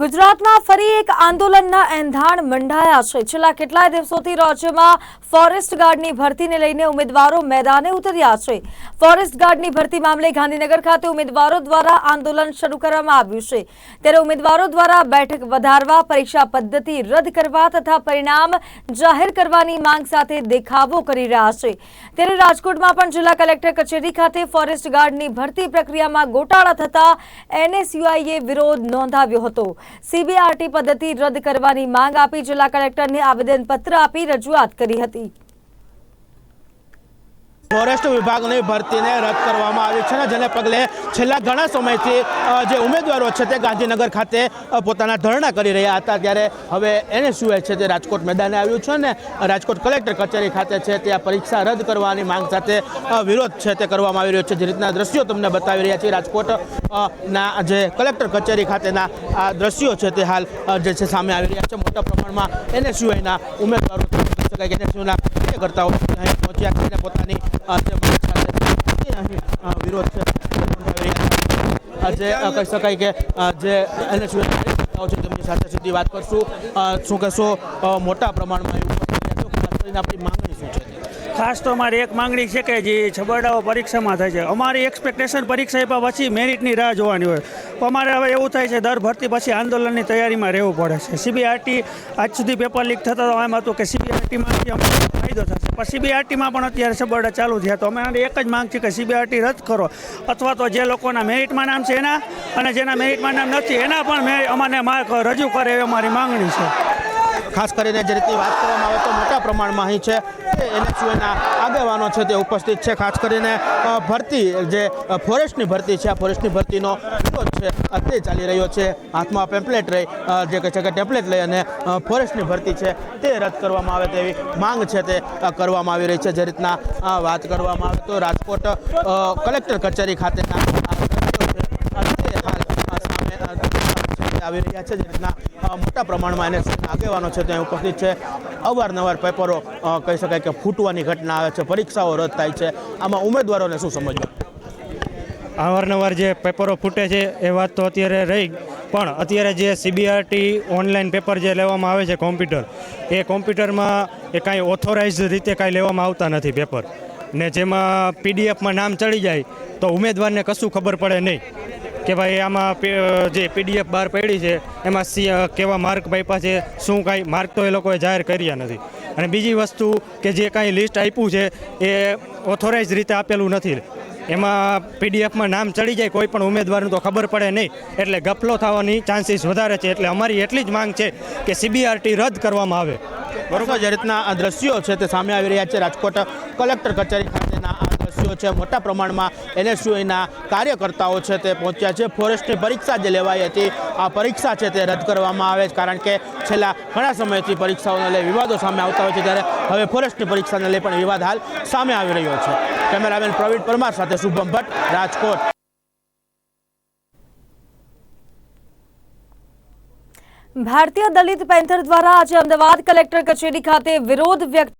ગુજરાતમાં ફરી એક આંદોલનના એંધાણ મંડાયા છે. છેલ્લા કેટલાય દિવસોથી રાજ્યમાં ફોરેસ્ટ ગાર્ડની ભરતીને લઈને ઉમેદવારો મેદાને ઉતર્યા છે. ફોરેસ્ટ ગાર્ડની ભરતી મામલે ગાંધીનગર ખાતે ઉમેદવારો દ્વારા આંદોલન શરૂ કરવામાં આવ્યું છે. ત્યારે ઉમેદવારો દ્વારા બેઠક વધારવા, પરીક્ષા પદ્ધતિ રદ કરવા તથા પરિણામ જાહેર કરવાની માંગ સાથે દેખાવો કરી રહ્યા છે. ત્યારે રાજકોટમાં પણ જિલ્લા કલેક્ટર કચેરી ખાતે ફોરેસ્ટ ગાર્ડની ભરતી પ્રક્રિયામાં ગોટાળા થતા એનએસયુઆઈએ વિરોધ નોંધાવ્યો હતો. સીબીઆરટી પદ્ધતિ રદ કરવાની માંગ આપી જિલ્લા કલેક્ટરને આવેદનપત્ર આપી રજૂઆત કરી હતી. ફોરેસ્ટ વિભાગની ભરતીને રદ કરવામાં આવી છે ને જેને પગલે છેલ્લા ઘણા સમયથી જે ઉમેદવારો છે તે ગાંધીનગર ખાતે પોતાના ધરણા કરી રહ્યા હતા. ત્યારે હવે એને સિવાય છે તે રાજકોટ મેદાને આવ્યું છે ને રાજકોટ કલેક્ટર કચેરી ખાતે છે ત્યાં પરીક્ષા રદ કરવાની માંગ સાથે વિરોધ છે તે કરવામાં આવી રહ્યો છે. જે રીતના દ્રશ્યો તમને બતાવી રહ્યા છે રાજકોટ ના, જે કલેક્ટર કચેરી ખાતેના આ દ્રશ્યો છે તે હાલ જે છે સામે આવી રહ્યા છે. મોટા પ્રમાણમાં એનએસયુઆઈના ઉમેદવારો, કહી શકાય કે એનએસયુના કાર્યકર્તાઓ અહીં પહોંચ્યા છે અને પોતાની અહીં વિરોધ છે. જે કહી શકાય કે જે એનએસયુના કાર્યકર્તાઓ છે, તેમની સાથે સીધી વાત કરશું. શું કહેશો? મોટા પ્રમાણમાં એવું આપણી માંગણી શું છે? ખાસ તો અમારી એક માંગણી છે કે જે છબરડાઓ પરીક્ષામાં થાય છે. અમારી એક્સપેક્ટેશન પરીક્ષા આપ્યા પછી મેરિટની રાહ જોવાની હોય. અમારે હવે એવું થાય છે, દર ભરતી પછી આંદોલનની તૈયારીમાં રહેવું પડે છે. સીબીઆરટી આજ સુધી પેપર લીક થતા તો એમ હતું કે સીબીઆરટીમાંથી અમને ફાયદો થશે. પણ સીબીઆરટીમાં પણ અત્યારે છબરડા ચાલુ થયા. તો અમારી એક જ માંગ છે કે સીબીઆરટી રદ કરો. અથવા તો જે લોકોના મેરિટમાં નામ છે એના અને જેના મેરિટમાં નામ નથી, એના પણ મેં અમને રજૂ કરે એવી અમારી માંગણી છે. ખાસ કરીને જે રીતની વાત કરવામાં આવે તો મોટા પ્રમાણમાં અહીં છે તે એનએસયુના આગેવાનો છે તે ઉપસ્થિત છે. ખાસ કરીને ભરતી જે ફોરેસ્ટની ભરતી છે, આ ફોરેસ્ટની ભરતીનો છે. તે ચાલી રહ્યો છે. હાથમાં પેમ્પલેટ રહી જે કહે છે કે ટેમ્પલેટ લઈ અને ફોરેસ્ટની ભરતી છે તે રદ કરવામાં આવે તેવી માંગ છે તે કરવામાં આવી રહી છે. જે રીતના વાત કરવામાં આવે તો રાજકોટ કલેક્ટર કચેરી ખાતેના આ દ્રશ્યો છે અ, તે હાલ અ, સામે અ, છે તે આવી રહ્યા છે જે રીતના મોટા પ્રમાણમાં એને આગેવાનો છે ત્યાં ઉપસ્થિત છે. અવારનવાર પેપરો કહી શકાય કે ફૂટવાની ઘટના આવે છે, પરીક્ષાઓ રદ થાય છે. આમાં ઉમેદવારોને શું સમજવું? અવારનવાર જે પેપરો ફૂટે છે, એ વાત તો અત્યારે રહી, પણ અત્યારે જે સીબીઆરટી ઓનલાઈન પેપર જે લેવામાં આવે છે કોમ્પ્યુટર, એ કોમ્પ્યુટરમાં એ કાંઈ ઓથોરાઇઝ રીતે કાંઈ લેવામાં આવતા નથી પેપર. ને જેમાં પીડીએફમાં નામ ચડી જાય, તો ઉમેદવારને કશું ખબર પડે નહીં. કે ભાઈ આમાં જે પીડીએફ બહાર પડી છે, એમાં સી કેવા માર્ક આપ્યા છે, શું કાંઈ માર્ક તો એ લોકોએ જાહેર કર્યા નથી. અને બીજી વસ્તુ કે જે કાંઈ લિસ્ટ આપ્યું છે, એ ઓથોરાઇઝ રીતે આપેલું નથી. એમાં પીડીએફમાં નામ ચડી જાય, કોઈ પણ ઉમેદવારનું તો ખબર પડે નહીં. એટલે ગફલો થવાની ચાન્સીસ વધારે છે. એટલે અમારી એટલી જ માંગ છે કે સીબીઆરટી રદ કરવામાં આવે. બરોબર, જે રીતના આ દ્રશ્યો છે તે સામે આવી રહ્યા છે. રાજકોટ કલેક્ટર કચેરી ખાતેના છે, મોટા પ્રમાણમાં એનએસયુના કાર્યકર્તાઓ છે તે પહોંચ્યા છે. ફોરેસ્ટની પરીક્ષા જે લેવાઈ હતી, આ પરીક્ષા છે તે રદ કરવામાં આવે છે, કારણ કે છેલ્લા ઘણા સમયથી પરીક્ષાઓને લઈ વિવાદો સામે આવતા હોય છે ત્યારે હવે ફોરેસ્ટની પરીક્ષાને લઈ પણ વિવાદ હાલ સામે આવી રહ્યો છે. કેમેરામેન પ્રવીણ પરમાર સાથે શુભમ ભટ્ટ, રાજકોટ. ભારતીય દલિત પેન્થર દ્વારા આજે અમદાવાદ કલેક્ટર કચેરી ખાતે વિરોધ વ્યક્ત